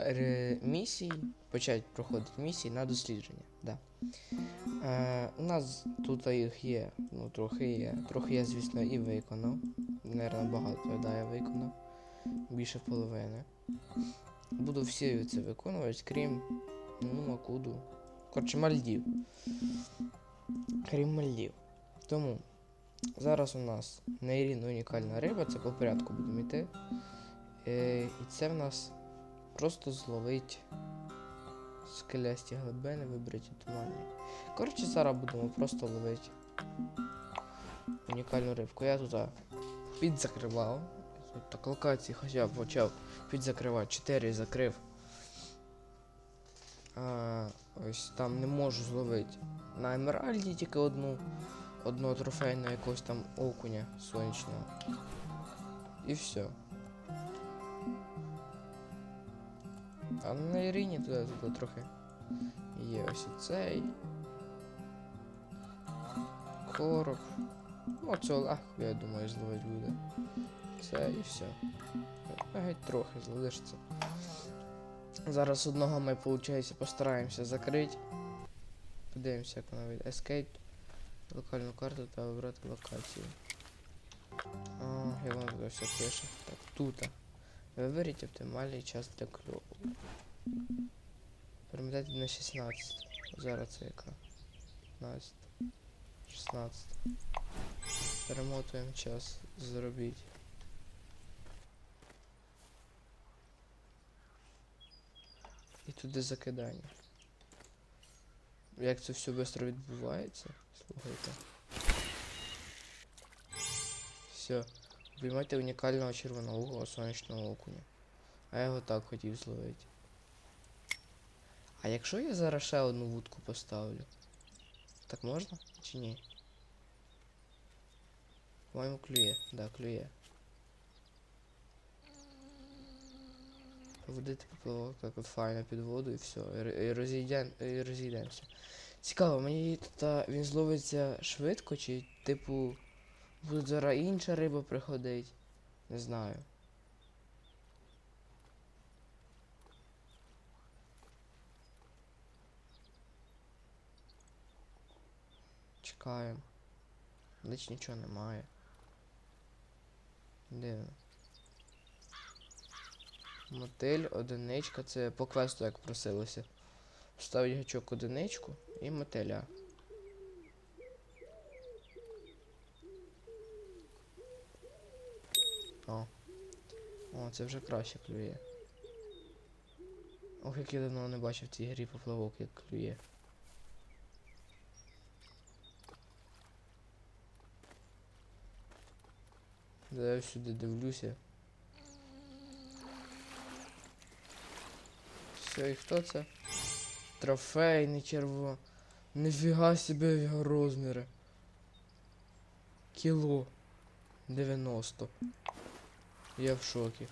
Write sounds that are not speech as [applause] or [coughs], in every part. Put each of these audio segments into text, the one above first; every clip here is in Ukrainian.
Е, місії, почати проходити місії на дослідження. Да. Е, у нас тут їх є, ну трохи є. Трохи я, звісно, і виконав. Наверно, багато, да, я виконав. Більше половини. Буду всі це виконувати, крім ну, Макуду. Коротше, Мальдів. Крім Мальдів. Тому зараз у нас нейрін унікальна риба, це по порядку будемо йти. Е, і це в нас просто зловить скелясті глибини, вибриті туманні. Коротше, зараз будемо просто ловити унікальну рибку. Я тут підзакривав. Тут так локації хоча б почав підзакривати. 4 закрив. А, ось там не можу зловити. На Емеральді тільки одну. Одного трофейного якогось там окуня сонячного. І все. А на Ірині туди, туди трохи є ось і цей. Короб. Ну, це легко, я думаю, зловить буде. Це і все. Геть трохи залишиться. Зараз одного ми, виходить, постараємося закрити. Подивимося, як вона вийде. Escape, локальну карту та вибрати локацію. О, як воно тут все пише. Так, тут. Виберіть оптимальний час для кльову. Перемотайте на 16. Зараз це яка? 15. 16. Перемотуємо час. Зробіть. І туди закидання. Як це все швидко відбувається? Слухайте. Все. Виймайте унікального червоноухого сонячного окуня. А я його так хотів зловити. А якщо я зараз ще одну вудку поставлю? Так можна? Чи ні? По-моєму клює, да, клює. Водити поплавок так от файно під воду і все. І, розійдемося. Цікаво, мені тут а, він зловиться швидко, чи типу буде зараз інша риба приходить? Не знаю. Чекаємо. Лич нічого немає. Дивно. Мотиль, одиничка, це по квесту як просилося. Ставить гачок одиничку і мотиля. О. О, це вже краще клює. Ох, як я давно не бачив в цій грі поплавок, як клює. Да я сюди дивлюся. Все, і хто це? Трофейний черво. Нифіга себе його розміри. Кіло. 90. Я в шокі.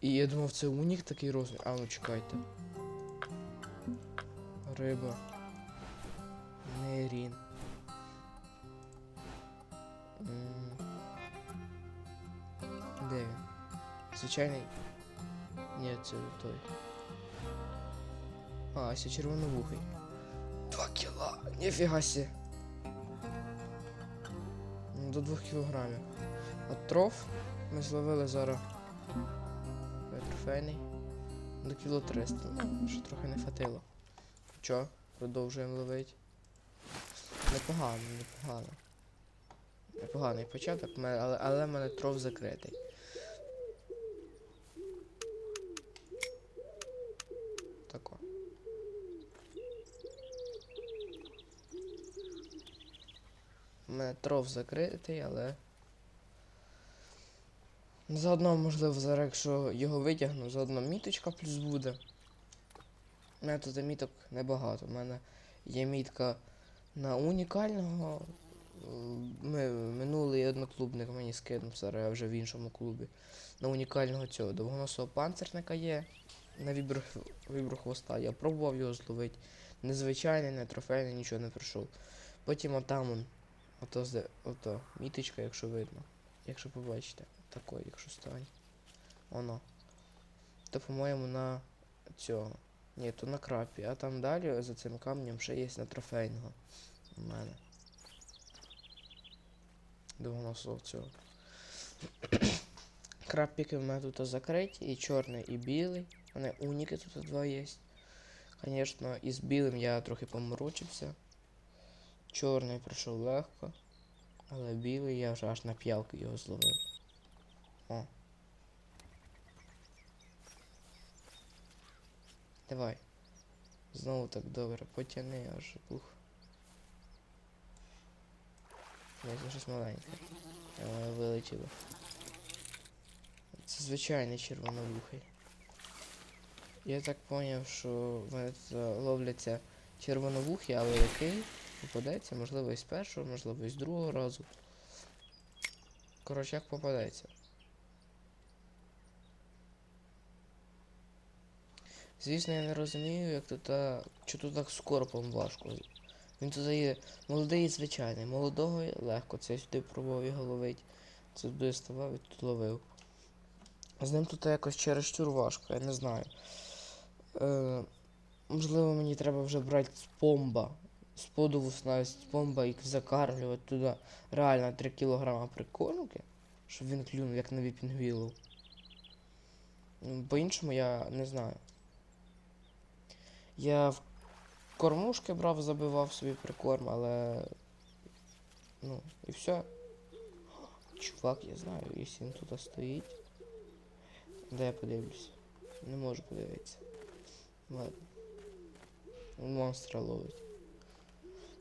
І я думав, це унік такий розмір. А ну чекайте. Риба. Нейрін. Де він? Звичайний. Ні, це той. А, ось червоновухий. Два кіла. Ніфіга сі. До двох кілограмів. От троф ми зловили зараз. Трофейний. До кіло 300. Ну, що трохи не хватило. Чо? Продовжуємо ловити. Непогано, непогано. Непоганий початок, але, але в мене троф закритий. Тако. У мене троф закритий, але. Заодно, можливо, зараз, якщо його витягну, заодно міточка плюс буде. У мене тут міток небагато. У мене є мітка на унікального. Ми, минулий одноклубник мені скинув, зараз я вже в іншому клубі. На унікального цього довгоносого панцирника є. На вібру, вібру хвоста. Я пробував його зловити. Незвичайний, не трофейний, нічого не пройшов. Потім отам. Ото, ото міточка, якщо видно. Якщо побачите. Такой, якщо стане. Воно. то, по-моєму, на цього. Ні, то на крапі, а там далі за цим камнем ще є на трофейного. У мене. Довгоносого цього. [coughs] Крапіки в мене тут закриті, і чорний, і білий. Мене уніки тут два є. Звісно, із білим я трохи поморочився. Чорний пройшов легко. Але білий я вже аж на п'ялки його зловив. О. Давай. Знову так добре, потяни аж пух. Ні, це щось маленьке. Вилетіло. Це звичайний червоновухий. Я так поняв, що в мене е, ловляться червоновухі, але який попадеться, можливо, із першого, можливо, із другого разу. Коротше, як попадеться. Звісно, я не розумію, як тут, а, що тут так з корпом важко. Він тут є молодий і звичайний. Молодого легко, це сюди пробував його ловить. Це туди ставав і тут ловив. З ним тут якось чересчур важко, я не знаю. Е, можливо, мені треба вже брати спомба. З подову снасть спомба і закармлювати туди реально 3 кілограма прикормки, щоб він клюнув, як на віпінгвілу. По-іншому я не знаю. Я в кормушки брав, забивав собі прикорм, але. Ну, і все. Чувак, я знаю, якщо він тут стоїть. Де я подивлюсь? Не можу подивитися. Ладно. Монстра ловить.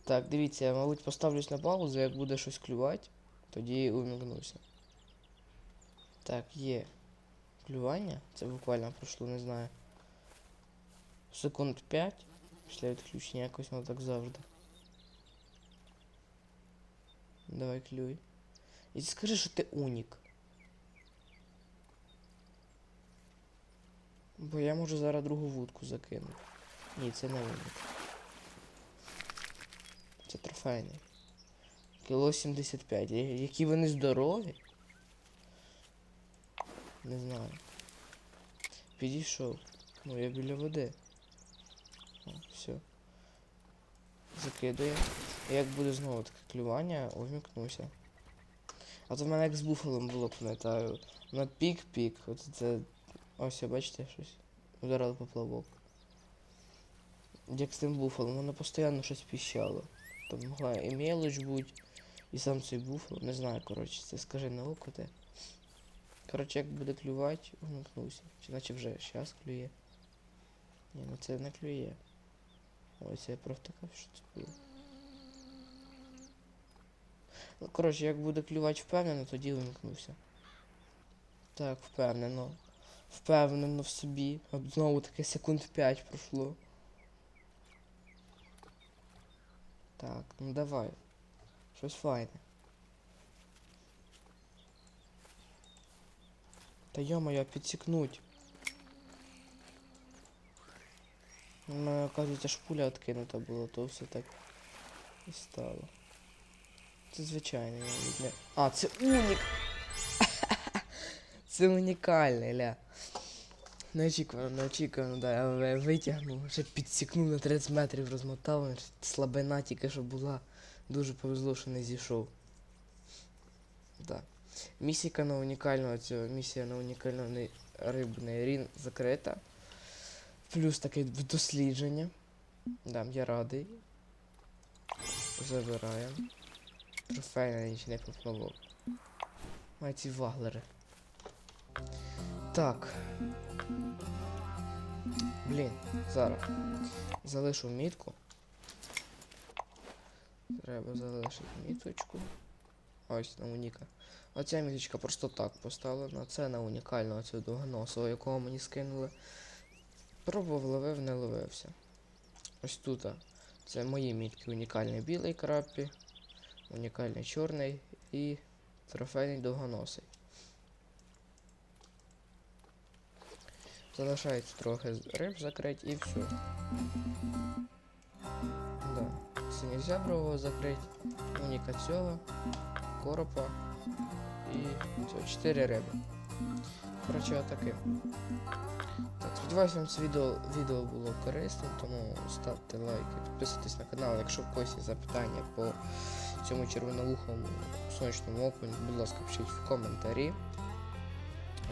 Так, дивіться, я, мабуть, поставлюсь на паузу, як буде щось клювати, тоді умігнуся. Так, є. Клювання. Це буквально пройшло, не знаю. Секунд 5 після відключення якось воно так завжди. Давай клюй. І скажи, що ти унік. Бо я можу зараз другу вудку закинути. Ні, це не унік. Це трофейний. Кіло 75. Які вони здорові? Не знаю. Підійшов. Ну, я біля води. О, все. Закидує. Як буде знову таке клювання, увімкнуся. А то в мене як з буфалом було, пам'ятаю. На пік-пік. От це. Ось, бачите щось. Ударили поплавок. Як з тим буфалом, воно постійно щось піщало. Там могла і мелоч бути, і сам цей буфал. Не знаю, коротше, це скажи на око те. Коротше, як буде клювати, вмикнувся. Чи наче вже щас клює. Ні, ну це не клює. Ось я провтикав, що це було. Коротше, як буде клювати впевнено, тоді вимкнувся. Так, впевнено. Впевнено в собі. Знову таки секунд 5 пройшло. Так, ну давай. Щось файне. Та йо-моє, підсікнуть. У мене, оказується, шпуля откинута була, то все так і стало. Це звичайний, не. А, це унік! [laughs] це унікальний, ля. Неочікувано, неочікувано, да, я витягнув, ще підсікнув на 30 метрів, розмотав, слабина тільки що була. Дуже повезло, що не зійшов. Да. Місіка на унікального цього, місія на унікальний рибний рін закрита. Плюс таке дослідження. Да, я радий. Забираємо. Трофейний нічний поплавок. Май ці ваглери. Так. Блін, зараз. Залишу мітку. Треба залишити міточку. Ось на уніка. Оця міточка просто так поставлена. Це на унікального цього довгоносого, якого мені скинули. Пробував, ловив, не ловився. Ось тут. Це мої мітки. Унікальний білий краппі, унікальний чорний і трофейний довгоносий. Залишається трохи риб закрити і все. Да. Синьозябрового закрити, уніка цього, коропа і цього, 4 риби. Коротше, отаке. Сподіваюсь, вам це відео, відео було корисним, тому ставте лайки, підписуйтесь на канал. Якщо в когось є запитання по цьому червоноухому сонячному окуню, будь ласка, пишіть в коментарі.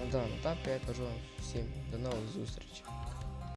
На даному етапі я кажу вам всім до нових зустрічей.